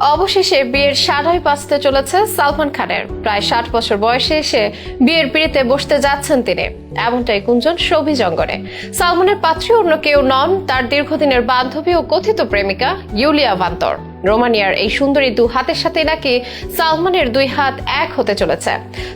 অবশেষে বিয়ের সারাই বাঁচতে চলেছে সালমান খানের। প্রায় ষাট বছর বয়সে এসে বিয়ের পিড়িতে বসতে যাচ্ছেন তিনি, এমনটাই গুঞ্জন সবি জঙ্গলে সালমানের পাত্রী অন্য কেউ নন তার দীর্ঘদিনের বান্ধবী ও কথিত প্রেমিকা ইউলিয়া ভান্তর রোমানিয়ার এই সুন্দরী দু হাতের সাথে নাকি সালমানের দুই হাত এক হতে চলেছে।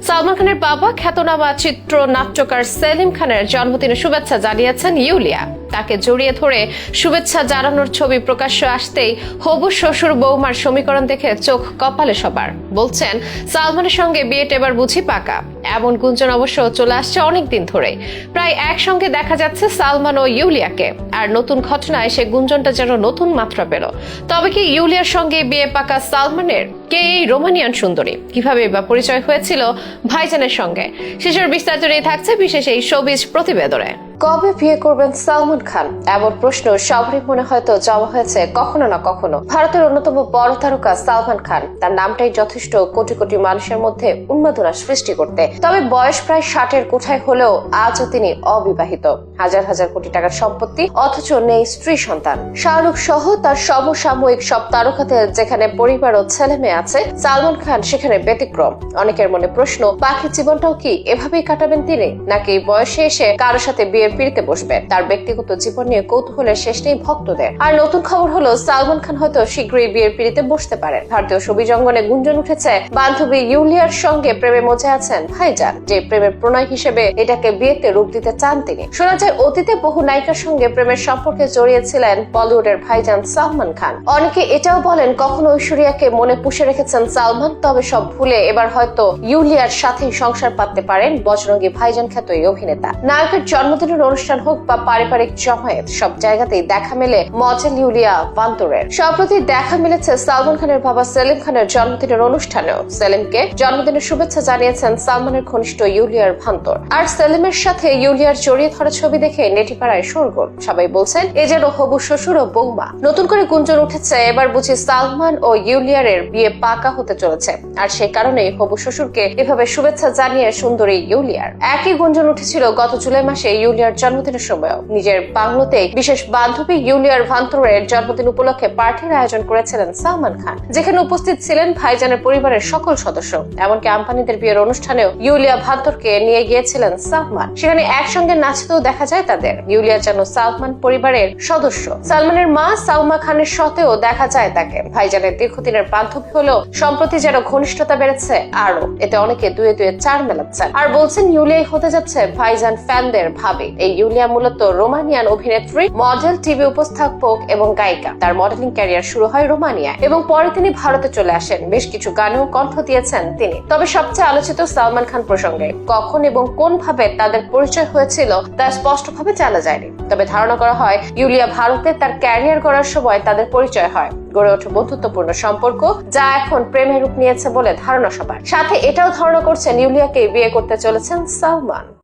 সালমান খানের বাবা খ্যাতনামা চিত্র নাট্যকার সেলিম খানের জন্মদিনে শুভেচ্ছা জানিয়েছেন ইউলিয়া। তাকে জড়িয়ে ধরে শুভেচ্ছা জানানোর ছবি প্রকাশ্যে আসতেই হবু শ্বশুর বৌমার সমীকরণ দেখে চোখ কপালে সবার। বলছেন, সালমানের সঙ্গে বিয়েটা এবার বুঝি পাকা। এমন গুঞ্জন অবশ্য চলে আসছে অনেকদিন ধরে। প্রায় একসঙ্গে দেখা যাচ্ছে সালমান ও ইউলিয়াকে। আর নতুন ঘটনায় সে গুঞ্জনটা যেন নতুন মাত্রা পেল। তবে কি ইউলিয়ার সঙ্গে বিয়ে পাকা সালমানের? কে এই রোমানিয়ান সুন্দরী? কীভাবে বা পরিচয় হয়েছিল ভাইজানের সঙ্গে? শেষের বিস্তারিত থাকছে বিশেষ এই শোবিজ প্রতিবেদনে। কবে বিয়ে করবেন সালমান খান? এমন প্রশ্ন সবারই মনে হয়তো জমা হয়েছে কখনো না কখনো। ভারতের অন্যতম বড় তারকা সালমান খান, তার নামটাই যথেষ্ট কোটি কোটি মানুষের মধ্যে উন্মাদনা সৃষ্টি করতে। তবে বয়স প্রায় ষাটের কোঠায় হলেও আজও তিনি অবিবাহিত। হাজার হাজার কোটি টাকার সম্পত্তি, অথচ নেই স্ত্রী সন্তান। শাহরুখ সহ তার সমসাময়িক সব তারকাদের যেখানে পরিবার ও ছেলে মেয়ে আছে, সালমান খান সেখানে ব্যতিক্রম। অনেকের মনে প্রশ্ন, বাকি জীবনটাও কি এভাবেই কাটাবেন তিনি? নাকি বয়সে এসে কারও সাথে বিয়ের পিড়িতে বসবেন তার ব্যক্তিগত জীবন নিয়ে কৌতূহলের শেষ নেই ভক্তদের। আর নতুন খবর হলো, সালমান খান হয়তো শীঘ্রই বিয়ের পিড়িতে বসতে পারেন। ভারতীয় ছবি জঙ্গনে গুঞ্জন উঠেছে, বান্ধবী ইউলিয়ার সঙ্গে প্রেমে মজে আছেন ভাইজান, যে প্রেমের প্রণয় হিসেবে এটাকে বিয়েতে রূপ দিতে চান তিনি। শোনা যায়, অতীতে বহু নায়িকার সঙ্গে প্রেমের সম্পর্কে জড়িয়েছিলেন বলিউডের ভাইজান সালমান খান। অনেকে এটাও বলেন, কখনো ঐশ্বরিয়াকে মনে পুষে রেখেছেন সালমান, তবে সব ভুলে এবার হয়তো ইউলিয়ার সাথেই সংসার পাততে পারেন বজরঙ্গী ভাইজান খ্যাত এই অভিনেতা। নায়কের জন্মদিনের অনুষ্ঠান হোক বা পারিবারিক জমায়েত, সব জায়গাতেই দেখা মেলে মডেল ইউলিয়া ভান্তরের সম্প্রতি দেখা মিলেছে সালমান খানের বাবা সেলিম খানের জন্মদিনের অনুষ্ঠানেও। সেলিমকে জন্মদিনের শুভেচ্ছা জানিয়েছেন সালমানের ঘনিষ্ঠ ইউলিয়ার ভান্তর আর সেলিমের সাথে ইউলিয়ার জড়িয়ে ধরা ছবি দেখে নেটিপাড়ায় শোরগোল। সবাই বলছেন, এ যেন হবু শ্বশুর ও বৌমা। নতুন করে গুঞ্জন উঠেছে, এবার বুঝি সালমান ও ইউলিয়ারের বিয়ে পাকা হতে চলেছে। আর সেই কারণেই হবু শ্বশুরকে এভাবে শুভেচ্ছা জানিয়ে সুন্দরী ইউলিয়ার। একই গুঞ্জন উঠেছিল গত জুলাই মাসে ইউলিয়ার জন্মদিনের সময়ও। নিজের বাংলোতে বিশেষ বান্ধবী ইউলিয়ার ভান্তরের জন্মদিন উপলক্ষে পার্টির আয়োজন করেছিলেন সালমান খান। যেখানে উপস্থিত ছিলেন ভাইজানের পরিবারের সকল সদস্য। এমনকি আম্পানিদের বিয়ের অনুষ্ঠানেও ইউলিয়া ভান্তরকে নিয়ে গিয়েছিলেন সালমান। সেখানে একসঙ্গে নাচতেও দেখা যায় তাদের। ইউলিয়া যেন সালমান পরিবারের সদস্য। সালমানের মা সালমা খানের সাথেও দেখা যায় তাকে। ভাইজানের দীর্ঘদিনের বান্ধবী হলেও সম্প্রতি যেন ঘনিষ্ঠতা বেড়েছে আরও এতে অনেকে দুয়ে দুয়ে চার মেলাচ্ছেন। আর বলছেন ইউলিয়াই হতে যাচ্ছে ভাইজান ফ্যানদের ভাবে। এই ইউলিয়া মূলত রোমানিয়ান অভিনেত্রী, মডেল, টিভি উপস্থাপক এবং গায়িকা। তার মডেলিং ক্যারিয়ার শুরু হয় রোমানিয়ায় এবং পরে তিনি ভারতে চলে আসেন। বেশ কিছু গানেও কণ্ঠ দিয়েছেন তিনি। তবে সবচেয়ে আলোচিত সালমান খান প্রসঙ্গে, কখন এবং কোন ভাবে তাদের পরিচয় হয়েছিল তা স্পষ্টভাবে জানা যায়নি। তবে ধারণা করা হয়, ইউলিয়া ভারতে তার ক্যারিয়ার করার সময় তাদের পরিচয় হয়। গড়ে ওঠে বন্ধুত্বপূর্ণ সম্পর্ক, যা এখন প্রেমের রূপ নিয়েছে বলে ধারণা সবার। সাথে এটাও ধারণা করছেন ইউলিয়াকে বিয়ে করতে চলেছেন সালমান।